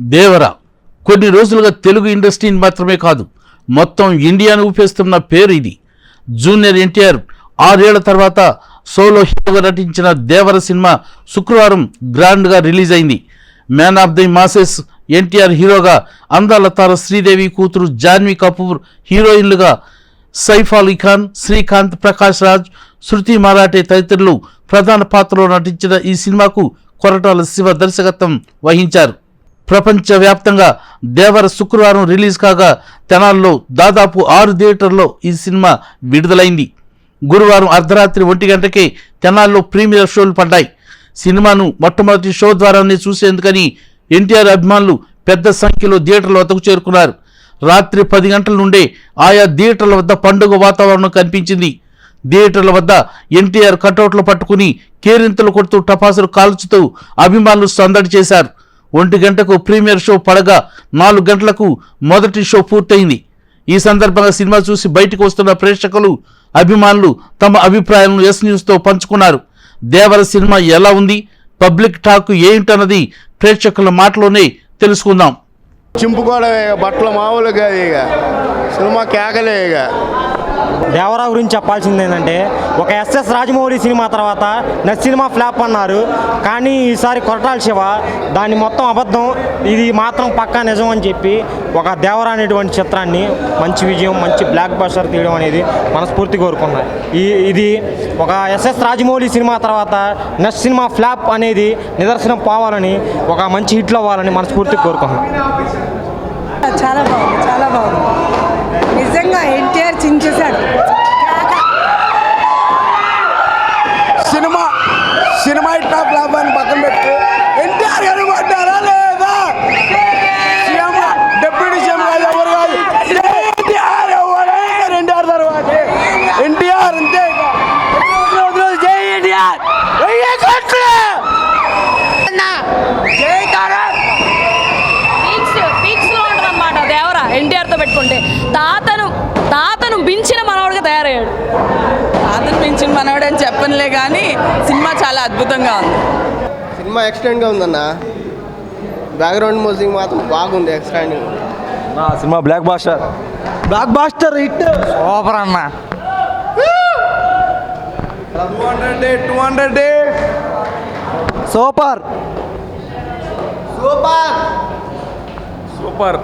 దేవర కొన్ని రోజులుగా తెలుగు ఇండస్ట్రీని మాత్రమే కాదు మొత్తం ఇండియాను ఊపేస్తున్న పేరు ఇది. జూనియర్ ఎన్టీఆర్ ఆరేళ్ళ తర్వాత సోలో హీరోగా నటించిన దేవర సినిమా శుక్రవారం గ్రాండ్గా రిలీజ్ అయింది. Man of the masses NTR హీరోగా అందాల తార శ్రీదేవి కూతురు జాన్వీ కపూర్ హీరోయిన్లుగా సైఫ్ అలీ ఖాన్ శ్రీకాంత్ ప్రకాష్ రాజ్ శృతి మరాఠే తదితరులు ప్రధాన పాత్రలో నటించిన ఈ సినిమాకు కొరటాల శివ దర్శకత్వం వహించారు. ప్రపంచవ్యాప్తంగా దేవర శుక్రవారం రిలీజ్ కాగా తెనాల్లో దాదాపు ఆరు థియేటర్లో ఈ సినిమా విడుదలైంది. గురువారం అర్ధరాత్రి ఒంటి గంటకే తెనాల్లో ప్రీమియర్ షోలు పడ్డాయి. సినిమాను మొట్టమొదటి షో ద్వారానే చూసేందుకని ఎన్టీఆర్ అభిమానులు పెద్ద సంఖ్యలో థియేటర్ల వద్దకు చేరుకున్నారు. రాత్రి పది గంటల నుండే ఆయా థియేటర్ల వద్ద పండుగ వాతావరణం కనిపించింది. థియేటర్ల వద్ద ఎన్టీఆర్ కటౌట్లు పట్టుకుని కేరింతలు కొడుతూ టపాసులు కాల్చుతూ అభిమానులు సందడి చేశారు. ఒంటి గంటకు ప్రీమియర్ షో పడగా నాలుగు గంటలకు మొదటి షో పూర్తయింది. ఈ సందర్భంగా సినిమా చూసి బయటకు వస్తున్న ప్రేక్షకులు అభిమానులు తమ అభిప్రాయాలను ఎస్ న్యూస్తో పంచుకున్నారు. దేవర సినిమా ఎలా ఉంది? పబ్లిక్ టాక్ ఏంటన్నది ప్రేక్షకుల మాటలోనే తెలుసుకుందాం. చింపుకోవడం బట్టలు మామూలుగా ఇక. సినిమా కేకలే ఇక. దేవరా గురించి చెప్పాల్సింది ఏంటంటే ఒక ఎస్ఎస్ రాజమౌళి సినిమా తర్వాత నెక్స్ట్ సినిమా ఫ్లాప్ అన్నారు. కానీ ఈసారి కొరటాల శివ దాన్ని మొత్తం అబద్ధం ఇది మాత్రం పక్కా నిజం అని చెప్పి ఒక దేవరా అనేటువంటి చిత్రాన్ని మంచి విజయం మంచి బ్లాక్ బస్టర్ తీయడం అనేది మనస్ఫూర్తి కోరుకున్నాను ఈ ఇది ఒక ఎస్ఎస్ రాజమౌళి సినిమా తర్వాత నెక్స్ట్ సినిమా ఫ్లాప్ అనేది నిదర్శనం పోవాలని ఒక మంచి హిట్లు అవ్వాలని మనస్ఫూర్తి కోరుకున్నాం. చాలా బాగుంది చాలా బాగుంది. నిజంగా ఏంటి చించేశాడు సినిమా సినిమా ఇట్లా ఫ్లాప్ అని పక్కన పెట్టి. ఎన్టీఆర్ గారు పడ్డారా లేదా? సీఎం డిప్యూటీ సీఎం కాదు ఎవరు కాదు? ఎన్టీఆర్ ఎవరైనా ఎన్టీఆర్ తర్వాత. ఎన్టీఆర్ అంతే జై ఎన్టీఆర్. జై తారక్ పీక్స్ పీక్స్లో ఉంటుంది అనమాట దేవర ఎన్టీఆర్తో పెట్టుకుంటే తాతను తాతను మించిన మనవడిగా తయారయ్యాడు తాతను మించిన మనవడు అని చెప్పనులే కానీ సినిమా చాలా అద్భుతంగా ఉంది. సినిమా ఎక్స్టెండ్గా ఉందన్న. బ్యాక్గ్రౌండ్ మ్యూజిక్ మాత్రం బాగుంది extend cinema blockbuster blockbuster hit. Super అన్న. Two hundred two hundred super. Super. Super.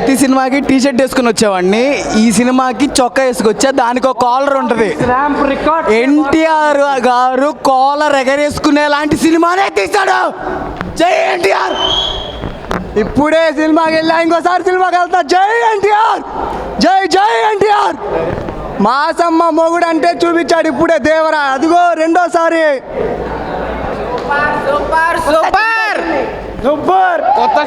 ప్రతి సినిమాకి టీ షర్ట్ వేసుకుని వచ్చేవాడిని. ఈ సినిమాకి చొక్కా వేసుకొచ్చా దానికి ఒక కాలర్ ఉంటుంది. ఎన్టీఆర్ గారు కాలర్ ఎగరేసుకునే లాంటి సినిమానే తీశాడు. జై ఎన్టీఆర్. ఇప్పుడే సినిమాకి వెళ్ళా ఇంకోసారి సినిమాకి వెళ్తా. జై ఎన్టీఆర్. జై జై ఎన్టీఆర్. మాసమ్మ మొగుడు అంటే చూపించాడు ఇప్పుడే దేవరా. అదిగో రెండోసారి. సూపర్. Super super. కొత్త